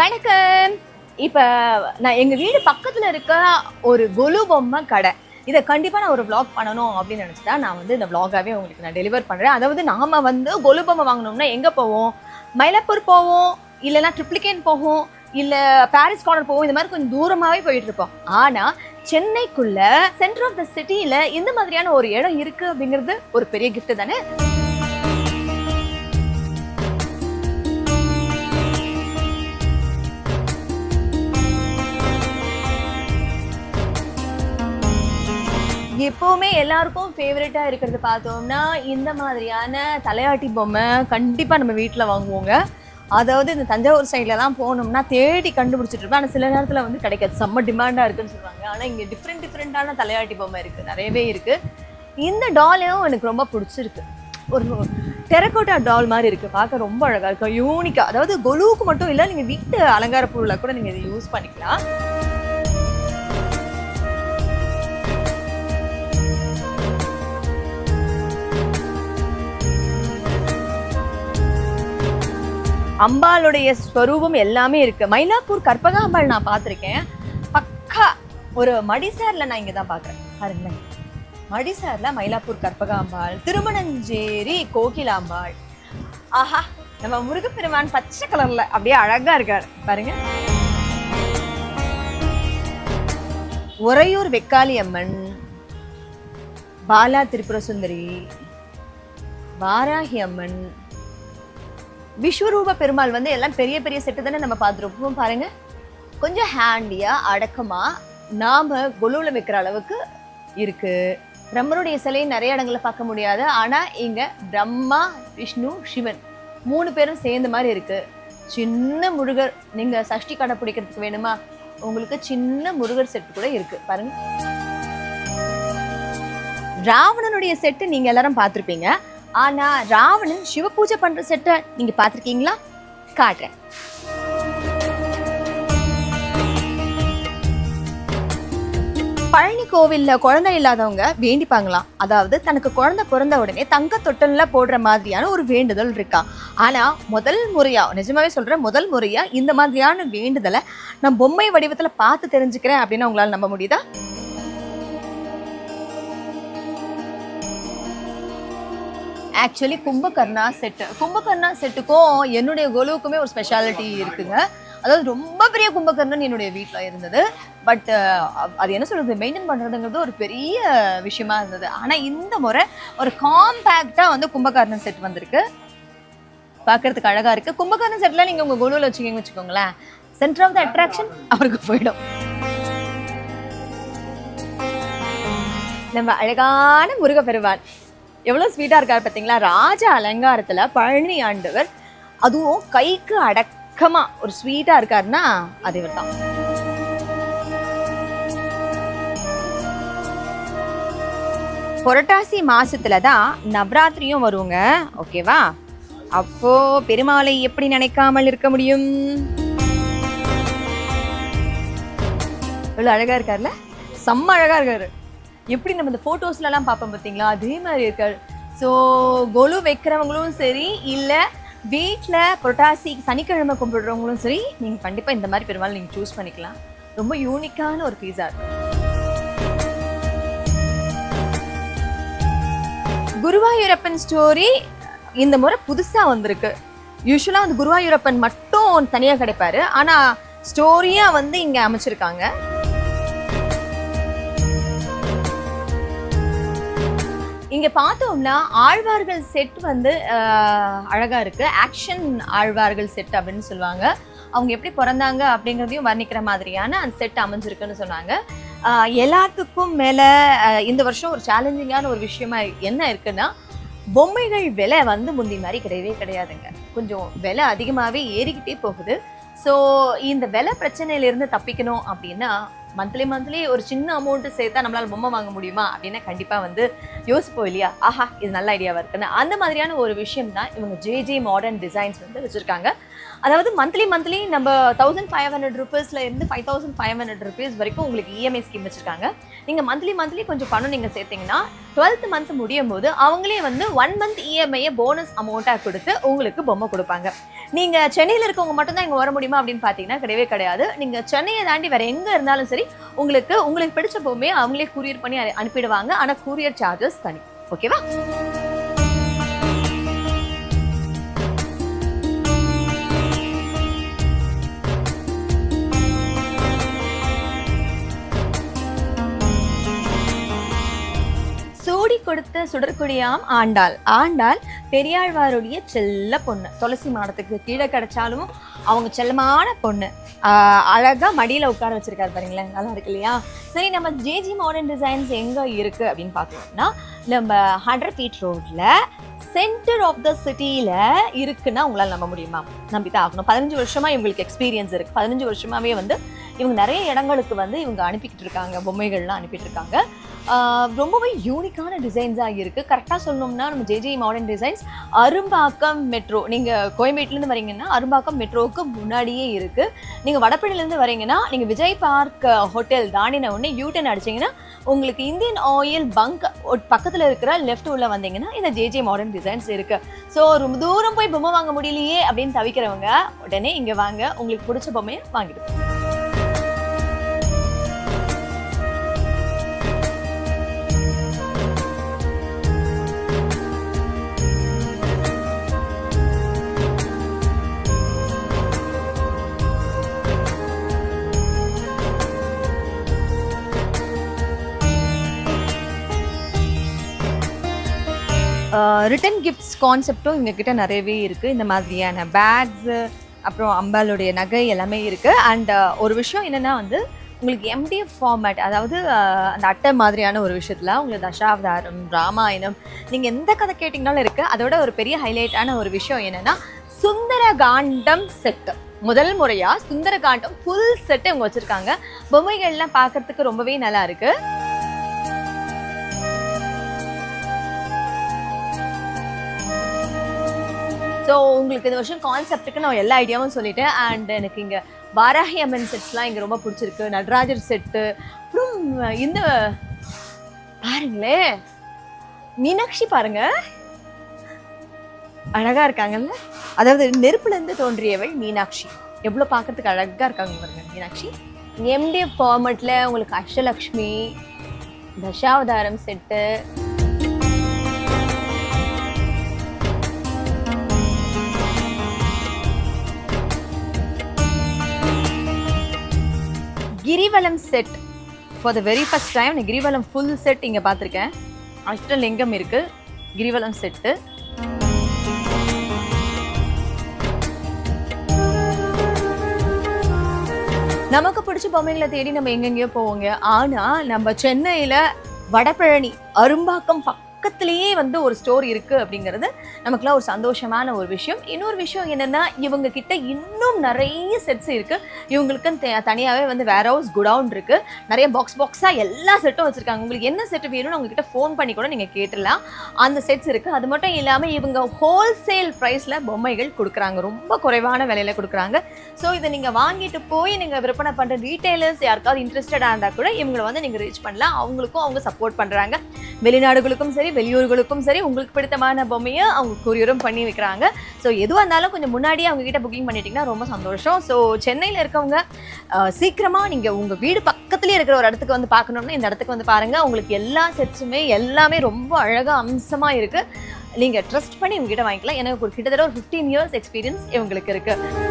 வணக்கம். இப்போ நான் எங்கள் வீடு பக்கத்தில் இருக்க ஒரு கொலு பொம்மை கடை. இதை கண்டிப்பாக நான் ஒரு vlog பண்ணணும் அப்படின்னு நினச்சிட்டா தான் நான் வந்து இந்த vlog-ஆவே உங்களுக்கு நான் டெலிவர் பண்ணுறேன் அதாவது நாம் வந்து கொலு பொம்மை வாங்கினோம்னா எங்கே போவோம்? மயிலாப்பூர் போவோம்? இல்லைன்னா ட்ரிப்ளிகேன் போவோம்? இல்லை பாரிஸ் கார்னர் போவோம்? இந்த மாதிரி கொஞ்சம் தூரமாகவே போயிட்டு இருப்போம். ஆனால் சென்னைக்குள்ளே சென்டர் ஆஃப் த சிட்டியில் இந்த மாதிரியான ஒரு இடம் இருக்குது அப்படிங்கிறது ஒரு பெரிய கிஃப்ட்டு தானே? எப்போவுமே எல்லாருக்கும் ஃபேவரட்டாக இருக்கிறது பார்த்தோம்னா இந்த மாதிரியான தலையாட்டி பொம்மை கண்டிப்பாக நம்ம வீட்டில் வாங்குவோங்க. அதாவது இந்த தஞ்சாவூர் சைட்லலாம் போனோம்னா தேடி கண்டுபிடிச்சிட்டு இருப்பேன். ஆனால் சில நேரத்தில் வந்து கிடைக்காது. செம்ம டிமாண்டாக இருக்குன்னு சொல்லுவாங்க. ஆனால் இங்கே டிஃப்ரெண்ட் டிஃப்ரெண்ட்டான தலையாட்டி பொம்மை இருக்குது நிறையவே இருக்குது இந்த டாலையும் எனக்கு ரொம்ப பிடிச்சிருக்கு. ஒரு டெரக்கோட்டா டால் மாதிரி இருக்குது பார்க்க ரொம்ப அழகாக இருக்கும். யூனிக்காக அதாவது கொலுவுக்கு மட்டும் இல்லை நீங்கள் வீட்டு அலங்கார பொருளை கூட நீங்கள் இதை யூஸ் பண்ணிக்கலாம். அம்பாளுடைய ஸ்வரூபம் எல்லாமே இருக்கு. மயிலாப்பூர் கற்பகாம்பாள் நான் பார்த்துருக்கேன். பக்கா ஒரு மடிசாரில் நான் இங்கே தான் பார்க்குறேன். பாருங்களேன். மடிசாரில் மயிலாப்பூர் கற்பகாம்பாள் திருமணஞ்சேரி கோகிலாம்பாள் ஆஹா நம்ம முருகப்பெருமான் பச்சை கலர்ல அப்படியே அழகா இருக்கார். பாருங்க. உறையூர் வெக்காளி அம்மன் பாலா திரிபுர சுந்தரி வாராகி அம்மன் விஸ்வரூப பெருமாள் வந்து எல்லாம் பெரிய பெரிய செட்டு தானே நம்ம பார்த்துருப்போம் பாருங்க. கொஞ்சம் ஹேண்டியா அடக்கமா நாம கொலுவில் வைக்கிற அளவுக்கு இருக்கு. பிரம்மனுடைய சிலையை நிறைய இடங்களில் பார்க்க முடியாது. ஆனால் இங்கே பிரம்மா விஷ்ணு சிவன் மூணு பேரும் சேர்ந்த மாதிரி இருக்குது சின்ன முருகர் நீங்கள் சஷ்டி கடை பிடிக்கிறதுக்கு வேணுமா? உங்களுக்கு சின்ன முருகர் செட்டு கூட இருக்குது பாருங்க. ராவணனுடைய செட்டு நீங்கள் எல்லாரும் பார்த்துருப்பீங்க. ஆனா ராவணன் சிவ பூஜை பண்ற செட்டை நீங்க பாத்திருக்கீங்களா காட்டுறேன். பழனி கோவில்ல குழந்தை இல்லாதவங்க வேண்டிப்பாங்களாம். அதாவது தனக்கு குழந்தை பிறந்த உடனே தங்க தொட்டல்ல போடுற மாதிரியான ஒரு வேண்டுதல் இருக்கா? ஆனா முதல் முறையா நிஜமாவே சொல்றேன் முதல் முறையா இந்த மாதிரியான வேண்டுதலை நான் பொம்மை வடிவத்துல பார்த்து தெரிஞ்சுக்கிறேன் அப்படின்னு உங்களால நம்ப முடியுதா? ஆக்சுவலி கும்பகர்ணா செட்டு கும்பகர்ணா செட்டுக்கும் என்னுடைய கொலுவுக்குமே ஒரு ஸ்பெஷாலிட்டி இருக்குங்க. அதாவது ரொம்ப பெரிய கும்பகர்ணன் என்னுடைய வீட்டில் இருந்தது. பட் அது என்ன சொல்கிறது மெயின்டைன் பண்ணுறதுங்கிறது ஒரு பெரிய விஷயமா இருந்தது. ஆனால் இந்த முறை ஒரு காம்பேக்டாக வந்து கும்பகர்ணன் செட் வந்திருக்கு. பார்க்கறதுக்கு அழகாக இருக்குது கும்பகர்ணன் செட்லாம் நீங்கள் உங்கள் கொலுவில் வச்சுக்கிங்க வச்சுக்கோங்களேன். சென்டர் ஆஃப் த அட்ராக்ஷன் அவருக்கு போயிடும். நம்ம அழகான முருகப்பெருமான். எவ்வளோ ஸ்வீட்டாக இருக்கார் பார்த்தீங்களா ராஜ அலங்காரத்தில் பழனி ஆண்டவர் அதுவும் கைக்கு அடக்கமாக ஒரு ஸ்வீட்டாக இருக்காருன்னா அது இவர் தான் புரட்டாசி மாசத்துல தான் நவராத்திரியும் வருங்க. ஓகேவா அப்போ பெருமாளை எப்படி நினைக்காமல் இருக்க முடியும்? இவ்வளோ அழகா இருக்கார்ல செம்ம அழகா இருக்காரு. எப்படி நம்ம இந்த ஃபோட்டோஸ்லலாம் பார்ப்போம் பார்த்தீங்களா? அதே மாதிரி இருக்காரு ஸோ கொலு வைக்கிறவங்களும் சரி இல்லை வீட்டில் புரட்டாசி சனிக்கிழமை கும்பிடுறவங்களும் சரி நீங்கள் கண்டிப்பாக இந்த மாதிரி பெருமாள் நீங்கள் சூஸ் பண்ணிக்கலாம். ரொம்ப யூனிக்கான ஒரு பீஸா இருக்கும் குருவாயூரப்பன் ஸ்டோரி இந்த முறை புதுசாக வந்திருக்கு. யூஸ்வலாக வந்து குருவாயூரப்பன் மட்டும் தனியாக கிடைப்பாரு. ஆனால் ஸ்டோரியாக வந்து இங்கே அமைச்சிருக்காங்க. இங்க பார்த்தோம்னா ஆழ்வார்கள் செட் வந்து அழகாக அழகா இருக்கு. ஆக்ஷன் ஆழ்வார்கள் செட் அப்படின்னு சொல்லுவாங்க. அவங்க எப்படி பிறந்தாங்க அப்படிங்கிறதையும் வர்ணிக்கிற மாதிரியான அந்த செட் அமைஞ்சிருக்குன்னு சொன்னாங்க. எல்லாத்துக்கும் மேல இந்த வருஷம் ஒரு சேலஞ்சிங்கான ஒரு விஷயமா என்ன இருக்குன்னா பொம்மைகள் விலை வந்து முந்தி மாதிரி கிடையவே கிடையாதுங்க. கொஞ்சம் விலை அதிகமாகவே ஏறிக்கிட்டே போகுது. ஸோ இந்த விலை பிரச்சனையிலிருந்து தப்பிக்கணும் அப்படின்னா மந்த்லி மந்த்லி ஒரு சின்ன அமௌண்ட்டு சேர்த்தா நம்மளால் பொம்மை வாங்க முடியுமா? அப்படின்னா கண்டிப்பாக வந்து யோசிப்போம் இல்லையா? ஆஹா இது நல்ல ஐடியாவாக இருக்குன்னு. அந்த மாதிரியான ஒரு விஷயம் தான் இவங்க ஜேஜே மாடர்ன் டிசைன்ஸ் வந்து வச்சுருக்காங்க. அதாவது மந்த்லி மந்த்லி நம்ம தௌசண்ட் ஃபைவ் ஹண்ட்ரட் ருபீஸ்ல இருந்து five thousand five hundred rupees வரைக்கும் உங்களுக்கு இஎம்ஐ ஸ்கீம் வச்சிருக்காங்க. நீங்கள் மந்த்லி மந்த்லி கொஞ்சம் பணம் நீங்கள் சேர்த்தீங்கன்னா டுவெல்த் மந்த் முடியும் போது அவங்களே வந்து ஒன் மந்த் இஎம்ஐயை போனஸ் அமௌண்ட்டாக கொடுத்து உங்களுக்கு பொம்மை கொடுப்பாங்க. நீங்க சென்னையில் இருக்கவங்க மட்டும்தான் இங்க வர முடியுமா அப்படின்னு பாத்தீங்கன்னா கிடையவே கிடையாது. நீங்க சென்னையை தாண்டி வேற எங்க இருந்தாலும் சரி உங்களுக்கு உங்களுக்கு பிடிச்ச பொம்மையை அவங்களே கூரியர் பண்ணி அனுப்பிடுவாங்க. ஆனா கூரியர் சார்ஜஸ் தனி. ஓகேவா கொடுத்த சுடற்குடியாம் ஆண்டாள். ஆண்டாள் பெரியாழ்வாருடைய செல்ல பொண்ணு. துளசி மாடத்துக்கு கீழே கிடைச்சாலும் அவங்க செல்லமான பொண்ணு. அழகாக மடியில் உட்கார வச்சிருக்காரு பாருங்களேன். நல்லா இருக்கு இல்லையா? சரி நம்ம ஜேஜி மாடர்ன் டிசைன்ஸ் எங்கே இருக்குது அப்படின்னு பார்த்தோம்னா நம்ம ஹண்ட்ரட் ஃபீட் ரோட்டில் சென்டர் ஆஃப் த சிட்டியில் இருக்குன்னா உங்களால் நம்ப முடியுமா? நம்பித்தான் ஆகணும். பதினஞ்சு வருஷமாக இவங்களுக்கு எக்ஸ்பீரியன்ஸ் இருக்குது பதினஞ்சு வருஷமாவே வந்து இவங்க நிறைய இடங்களுக்கு வந்து இவங்க அனுப்பிக்கிட்டு இருக்காங்க பொம்மைகள்லாம் அனுப்பிட்டு இருக்காங்க ரொம்பவே யூனிக்கான டிசைன்ஸாக இருக்குது கரெக்டாக சொல்லணும்னா நம்ம JJ modern designs Arumbakkam metro நீங்கள் கோயம்பேட்டிலேருந்து வரீங்கன்னா அரும்பாக்கம் மெட்ரோவுக்கு முன்னாடியே இருக்குது நீங்கள் வடபழனிலேருந்து வரீங்கன்னா நீங்கள் விஜய் பார்க் ஹோட்டல் தாண்டின உடனே யூடன் அடிச்சீங்கன்னா உங்களுக்கு இந்தியன் ஆயில் பங்க் பக்கத்தில் இருக்கிற லெஃப்ட் உள்ள வந்தீங்கன்னா இந்த ஜேஜே மாடர்ன் டிசைன்ஸ் இருக்குது ஸோ ரொம்ப தூரம் போய் பொம்மை வாங்க முடியலையே அப்படின்னு தவிக்கிறவங்க உடனே இங்கே வாங்க. உங்களுக்கு பிடிச்ச பொம்மையை வாங்கிட்டு ரிட்டன் கிஃப்ட்ஸ் கான்செப்டும் எங்ககிட்ட நிறையவே இருக்குது இந்த மாதிரியான பேக்ஸு அப்புறம் அம்பாலுடைய நகை எல்லாமே இருக்குது அண்ட் ஒரு விஷயம் என்னென்னா வந்து உங்களுக்கு எம்டிஎஃப் ஃபார்மேட் அதாவது அந்த அட்டை மாதிரியான ஒரு விஷயத்தில் உங்களுக்கு தசாவதாரம் ராமாயணம் நீங்கள் எந்த கதை கேட்டிங்கனாலும் இருக்குது அதோட ஒரு பெரிய ஹைலைட்டான ஒரு விஷயம் என்னென்னா சுந்தரகாண்டம் செட்டு முதல் முறையாக சுந்தரகாண்டம் ஃபுல் செட்டு இவங்க வச்சுருக்காங்க. பொம்மைகள்லாம் பார்க்கறதுக்கு ரொம்பவே நல்லா இருக்குது ஸோ உங்களுக்கு இந்த வருஷம் கான்செப்ட்டுக்கு நான் எல்லா ஐடியாவும் சொல்லிட்டேன். அண்ட் எனக்கு இங்கே வாராகி அம்மன் செட்ஸ்லாம் இங்கே ரொம்ப பிடிச்சிருக்கு. நடராஜர் செட்டு அப்புறம் இந்த பாருங்களே. மீனாட்சி பாருங்க. அழகா இருக்காங்கல்ல? அதாவது நெருப்புலேருந்து தோன்றியவள் மீனாட்சி. எவ்வளோ பார்க்கறதுக்கு அழகா இருக்காங்க பாருங்க மீனாட்சி. எம்டிஎஃப் ஃபார்மெட்டில் உங்களுக்கு Ashtalakshmi Dasavatharam set Girivalam set for the very first time நான் கிரிவலம் ஃபுல் செட் இங்கே பார்த்துருக்கேன். அஷ்டலிங்கம் இருக்கு. கிரிவலம் செட்டு நமக்கு பிடிச்ச பொம்மைகளை தேடி நம்ம எங்கெங்கேயோ போவோங்க. ஆனா நம்ம சென்னையில வடபழனி அரும்பாக்கம் பக்கத்துலேயே வந்து ஒரு ஸ்டோர் இருக்கு அப்படிங்கிறது நமக்குலாம் ஒரு சந்தோஷமான ஒரு விஷயம். இன்னொரு விஷயம் என்னன்னா இவங்க கிட்ட இன்னும் நிறைய செட்ஸ் இருக்கு. இவங்களுக்கு தனியாகவே வந்து வேர் ஹவுஸ் குடவுன் இருக்கு. நிறைய பாக்ஸ் பாக்ஸாக எல்லா செட்டும் வச்சிருக்காங்க. உங்களுக்கு என்ன செட் வேணும்னு உங்ககிட்ட ஃபோன் பண்ணி கூட நீங்கள் கேட்டுடலாம். அந்த செட்ஸ் இருக்கு. அது மட்டும் இல்லாமல் இவங்க ஹோல்சேல் ப்ரைஸில் பொம்மைகள் கொடுக்குறாங்க. ரொம்ப குறைவான விலையில கொடுக்குறாங்க. ஸோ இதை நீங்கள் வாங்கிட்டு போய் நீங்கள் விற்பனை பண்ணுற ரீட்டைலர்ஸ் யாருக்காவது இன்ட்ரெஸ்டடாக இருந்தால் கூட இவங்களை வந்து நீங்கள் ரீச் பண்ணலாம். அவங்களுக்கும் அவங்க சப்போர்ட் பண்ணுறாங்க வெளிநாடுகளுக்கும் சரி வெளியூர்களுக்கும் சரி உங்களுக்கு பிடித்தமான பொம்மையை அவங்க கொரியரும் பண்ணி வைக்கிறாங்க. ஸோ எதுவாக இருந்தாலும் கொஞ்சம் முன்னாடியே அவங்க கிட்ட புக்கிங் பண்ணிட்டீங்கன்னா ரொம்ப சந்தோஷம். ஸோ சென்னையில் இருக்கவங்க சீக்கிரமாக நீங்கள் உங்கள் வீடு பக்கத்துலேயே இருக்கிற ஒரு இடத்துக்கு வந்து பார்க்கணும்னா இந்த இடத்துக்கு வந்து பாருங்கள் உங்களுக்கு எல்லா செட்ஸுமே எல்லாமே ரொம்ப அழகாக அம்சமாக இருக்குது நீங்கள் ட்ரஸ்ட் பண்ணி இவங்ககிட்ட வாங்கிக்கலாம். எனக்கு ஒரு கிட்டத்தட்ட ஒரு ஃபிஃப்டீன் இயர்ஸ் எக்ஸ்பீரியன்ஸ் இவங்களுக்கு இருக்குது